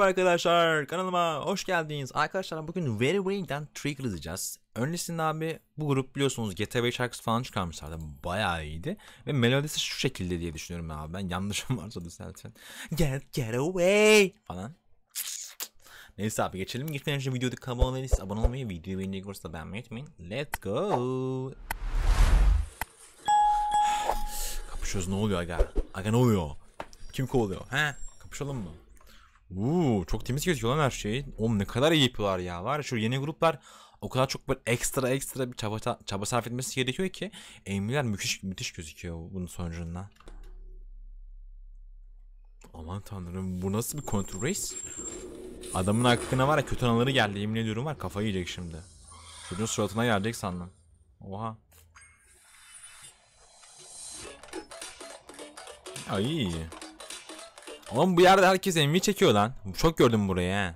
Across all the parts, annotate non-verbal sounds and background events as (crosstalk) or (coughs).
Merhaba arkadaşlar kanalıma hoş geldiniz. Arkadaşlar bugün Very Way'den Trigger izleyeceğiz. Öncesinde abi bu grup biliyorsunuz GTA 5 şarkısı falan çıkarmışlardı. Bayağı iyiydi. Ve melodisi şu şekilde diye düşünüyorum abi. Ben yanlışım varsa düzeltin. Get get away falan. Neyse abi geçelim. Geçmeden önce videoda kanalıma abone olmayı, videoyu beğenmeyi, görürse beğenmeyi unutmayın. Let's go. Kapışıyoruz ne oluyor aga? Aga ne oluyor? Kim kovalıyor? He? Kapışalım mı? Uuu çok temiz gözüküyor lan her şey. Oğlum ne kadar iyi yapıyorlar ya. Var şu yeni gruplar o kadar çok böyle ekstra ekstra bir çaba, çaba sarf etmesi gerekiyor ki eğimler müthiş müthiş gözüküyor bunun sonucunda. Aman tanrım bu nasıl bir kontrol race? Adamın hakkına var ya kötü anıları geldi yemin ediyorum var kafayı yiyecek şimdi. Çocuğun suratına gelecek sandım. Oha. Ay. Oğlum bu yerde herkes MV çekiyor lan. Çok gördüm burayı he.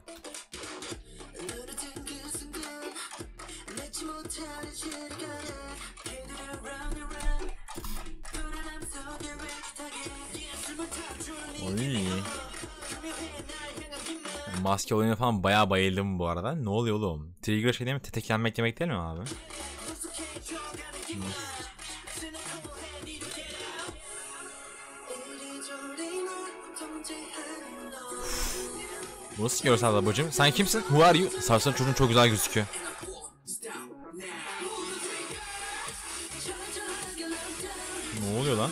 Oy. Maske olayına falan bayağı bayıldım bu arada. Ne oluyor oğlum? Trigger şey değil mi? Teteklenmek demek değil mi abi? Bu nasıl görsel babacım? Sen kimsin? Who are you? Sarsan çocuğun çok güzel gözüküyor. Ne oluyor lan?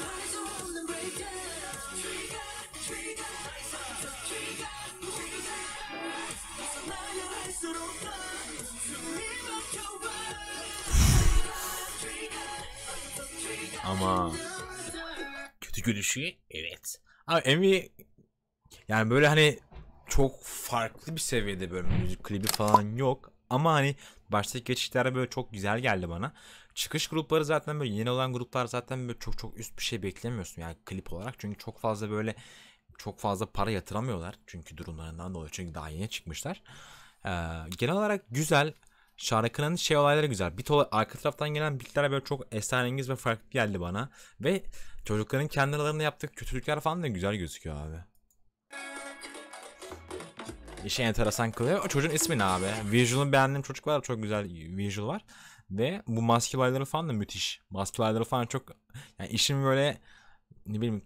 Ama kötü gülüşü evet. Ama Envy yani böyle hani çok farklı bir seviyede böyle müzik klibi falan yok. Ama hani baştaki geçişler böyle çok güzel geldi bana. Çıkış grupları zaten böyle yeni olan gruplar zaten böyle çok çok üst bir şey beklemiyorsun yani klip olarak. Çünkü çok fazla böyle çok fazla para yatıramıyorlar. Çünkü durumlarından dolayı. Çünkü daha yeni çıkmışlar. Ee, genel olarak güzel. Şarkının şey olayları güzel. Bit arka taraftan gelen bitler böyle çok esrarengiz ve farklı geldi bana. Ve çocukların kendi aralarında yaptığı kötülükler falan da güzel gözüküyor abi. İşi enteresan kılıyor. O çocuğun ismi ne abi? Visual'ını beğendiğim çocuk var. Çok güzel visual var. Ve bu maske olayları falan da müthiş. Maske olayları falan çok... Yani işin böyle... Ne bileyim...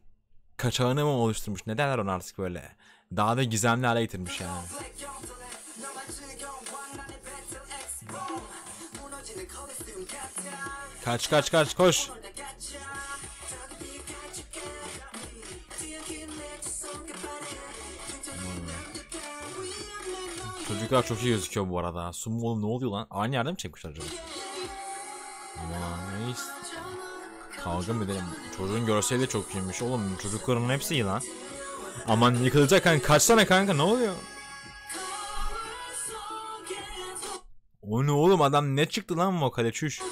Kaçağını mı oluşturmuş? Ne derler ona artık böyle? Daha da gizemli hale getirmiş yani. Kaç kaç kaç koş. Çocuklar çok iyi gözüküyor bu arada. Oğlum ne oluyor lan? Aynı yerde mi çekmişler acaba? Aman neyse. Kavga mı edelim? Çocuğun görseli de çok iyiymiş oğlum. Çocukların hepsi iyi lan. Aman yıkılacak kanka. Kaçsana kanka ne oluyor? O ne oğlum adam ne çıktı lan vokale çüş.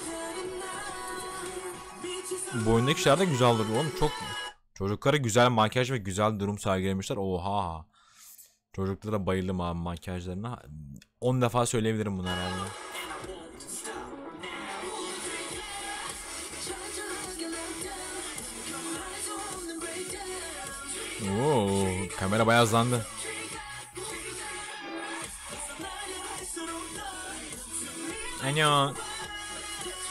Bu oyundaki şeyler de güzel duruyor oğlum çok. Çocuklara güzel makyaj ve güzel durum sergilemişler. Oha. Çocuklara bayıldım abi makyajlarına. 10 defa söyleyebilirim bunu herhalde. Oo, kamera bayağı hızlandı. Alo.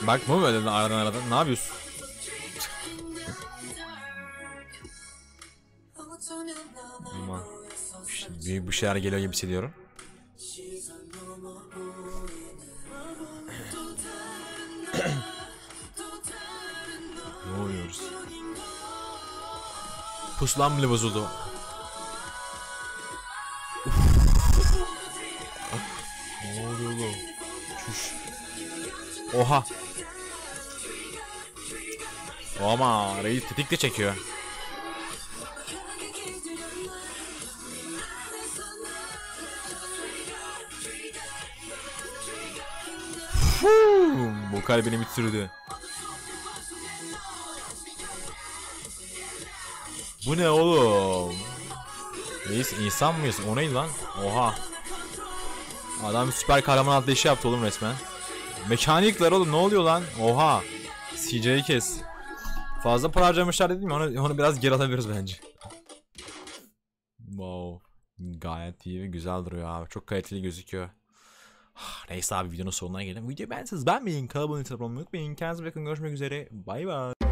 Bak bu böyle aradan aradan ne yapıyorsun? Aman. Büyük bir şeyler geliyor gibi hissediyorum. (coughs) ne oluyoruz? Puslan bile bozuldu. ne oluyor oğlum? Çüş. Oha. Ama reis tetik de çekiyor. Kalbini bitirdi. Bu ne oğlum? Reis insan mıyız? O ne lan? Oha. Adam süper kahraman atlayışı yaptı oğlum resmen. Mekanikler oğlum ne oluyor lan? Oha. CJ'yi kes. Fazla para harcamışlar dedim mi? Onu, onu biraz geri alabiliriz bence. wow. Gayet iyi ve güzel duruyor abi. Çok kaliteli gözüküyor. Neyse abi videonun sonuna gelelim. Videoyu beğenseniz beğenmeyin. Kanalıma abone olmayı unutmayın. Kendinize bakın. Görüşmek üzere. Bay bay.